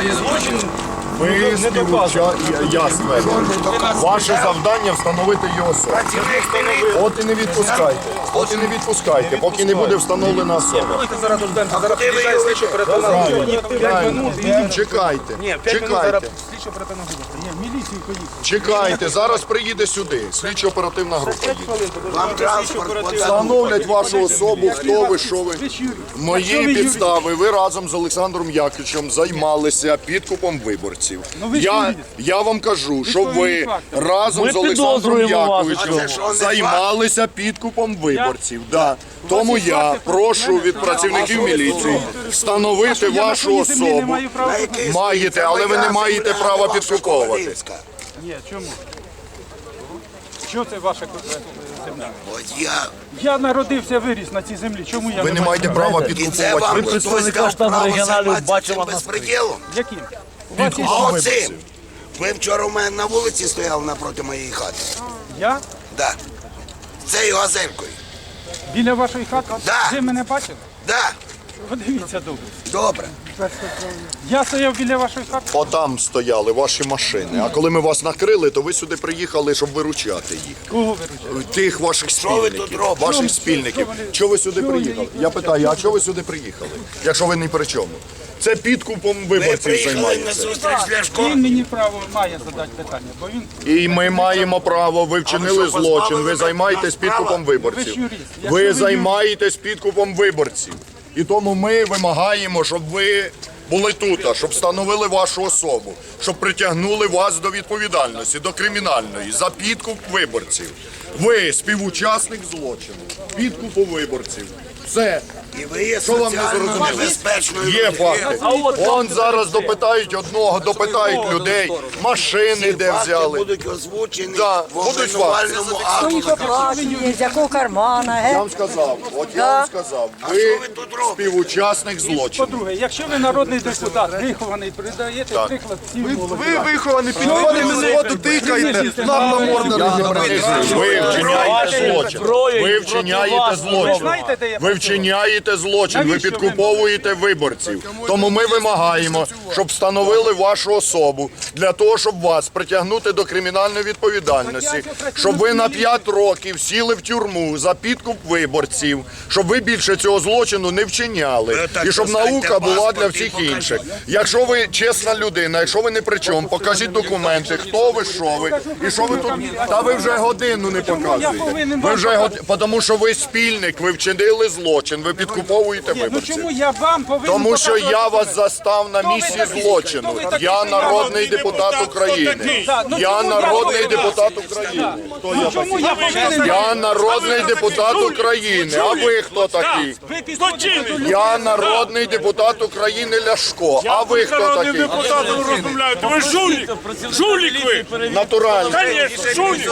є злочин. Ви не співуча... Я стверджую. Ваше завдання встановити його особу. От і не відпускайте. От і не відпускайте, поки не буде встановлена особа. Зараз дождемося. Зараз приїжджає слідчо оперативна група. П'ять минут і Чекайте. Ні, 5 минут зараз Чекайте. слідчо оперативна група. Ні, міліцію поїхали. Чекайте. Зараз приїде сюди. Слідчо оперативна група їде. Вам транспорт Встановлять вашу особу, хто ви, що ви. Мої підстави. Ви разом з Олександром Яковичем займалися підкупом виборців. Ну, ви Я, я вам кажу, що ви разом Ми з Олександром підозрюємо вас. Яковичем А це що, не займалися підкупом виборців. Да. Тому я прошу від працівників міліції встановити вашу особу. маю права. Маєте, але ви не маєте права підкуповувати. Ні, чому? Що це ваша е, земля? От я. Я народився, виріс на цій землі. Чому я Ви не маєте права І це підкуповувати вам хтось представника дав право регіоналів займатися цим безпреділом? Яким? А оцим. Ви вчора у мене на вулиці стояли напроти моєї хати. Я? Да. Цією газелькою. Біля вашої хати? Да. Ви мене бачили? Да. Подивіться добре. Добре. Я стояв біля вашої хати. Отам стояли ваші машини. А коли ми вас накрили, то ви сюди приїхали, щоб виручати їх. Кого виручили? Тих ваших ви тут спільників, робите? ваших спільників. Чого ви сюди приїхали? Я питаю, а чого ви сюди приїхали? Якщо ви ні при чому? Це підкупом виборців приїхали на займаєтеся. зустріч з Він мені право має задати питання, бо він І ми маємо право, ви вчинили злочин, ви займаєтесь підкупом Ви виборців. ж юрист. Якщо Ви ви займаєтесь підкупом виборців. І тому ми вимагаємо, щоб ви були тут, щоб встановили вашу особу, щоб притягнули вас до відповідальності, до кримінальної, за підкуп виборців. Ви співучасник злочину, підкупу виборців. Все. І ви є Що вам не соціально зрозуміло? небезпечною Є факти. Он зараз допитають одного, допитають людей, машини Ці де взяли. будуть озвучені Да, в будуть обвинувальному акту. Плачені, з якого кармана, Я ге? вам сказав, от я вам сказав, ви ви співучасник злочину. По-друге, якщо ви народний депутат, вихований, передаєте Так. приклад всім молодим. виховані, підходите згоду, тикаєте, нам на морду Я не принижую. Ви вчиняєте злочин. Ви вчиняєте злочин. Ви знаєте, вчиняєте злочин. Ви підкуповуєте виборців. Тому ми вимагаємо, щоб встановили вашу особу для того, щоб вас притягнути до кримінальної відповідальності, щоб ви на 5 років сіли в тюрму за підкуп виборців, щоб ви більше цього злочину не вчиняли, і щоб наука була для всіх інших. Якщо ви чесна людина, якщо ви не при чому, покажіть документи, хто ви, що ви, і що ви тут. Та ви вже годину не показуєте. Ви вже год... тому що ви спільник, ви вчинили злочин, ви підкуповуєте Ні, ну виборців. чому я вам повинен Тому що показувати я вас застав на місці такий? злочину. Хто ви такий, Я народний депутат України. Да, ну Я чому я народний повинен- депутат України. Я Ну чому я повинен? Я народний депутат України. А ви хто такий? Ви підходите до Я народний депутат України Ляшко. А ви хто народним такий? депутатом розмовляєте. Ви жулік! Жулік ви! Натурально. Звісно, жулік!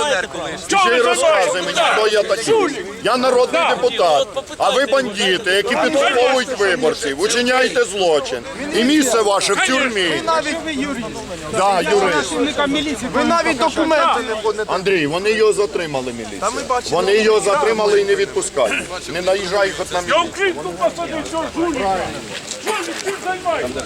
Ще й ви розказує мені, хто я такий. Я народний депутат, а ви бандити, які підкуповують виборців, учиняєте злочин. І місце ваше в тюрмі. Навіть ви юрист. Да, юрист. Ви навіть документи не будете. Андрій, вони його затримали міліція. Вони його затримали і не відпускають. Не наїжджай хоч на Я міліцію. посадив цього жуліка! Жулік, чим займаєтесь?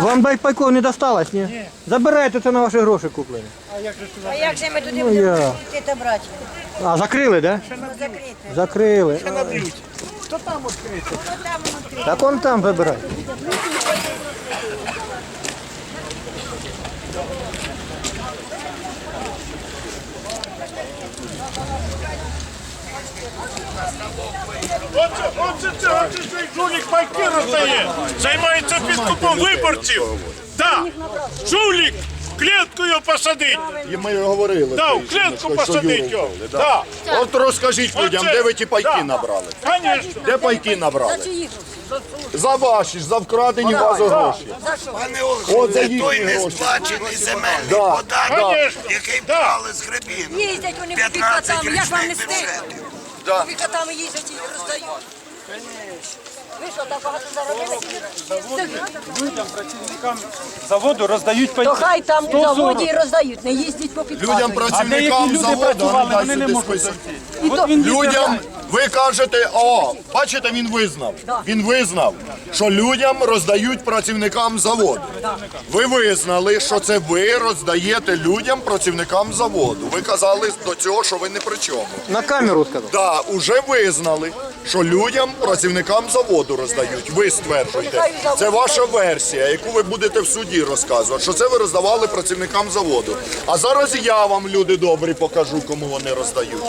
Вам байпайко не досталось, ні? Забирайте це на ваші гроші куплені. А як же ми туди Ну, будемо я. йти та брати? А, закрили, да? Закрити. Закрили. Воно там внутрі. Так он там забирай. Оце, оце це, оце цей жулік пайки роздає. Займається підкупом виборців. Да. Жулік, в клітку його посадить. І ми говорили. Да, в клітку посадить його. да. Да. От розкажіть людям, де ви ті пайки да. набрали? Конечно. Де пайки набрали? За ваші ж, за вкрадені у вас гроші. Пане От за це їхні той гроші. несплачений земельний Да, податок, Конечно. який Да. брали з гребіну. Їздять вони по 15 пікатами, як вам не річних стидно? бюджетів. По пікатами їздять і роздають. Ви що, так багато заробили? Людям, працівникам заводу роздають пайки. То хай там у заводі і роздають, не їздять по підказу. Людям А деякі працівникам люди заводу, працювали, дай вони не сюди можуть список. Людям ви кажете, о, бачите, він визнав. Він визнав, що людям роздають працівникам заводу. Ви визнали, що це ви роздаєте людям працівникам заводу. Ви казали до цього, що ви не при чому. На камеру сказав. Да, уже визнали, що людям, працівникам заводу роздають. Ви стверджуєте. Це ваша версія, яку ви будете в суді розказувати, що це ви роздавали працівникам заводу. А зараз я вам, люди добрі, покажу, кому вони роздають.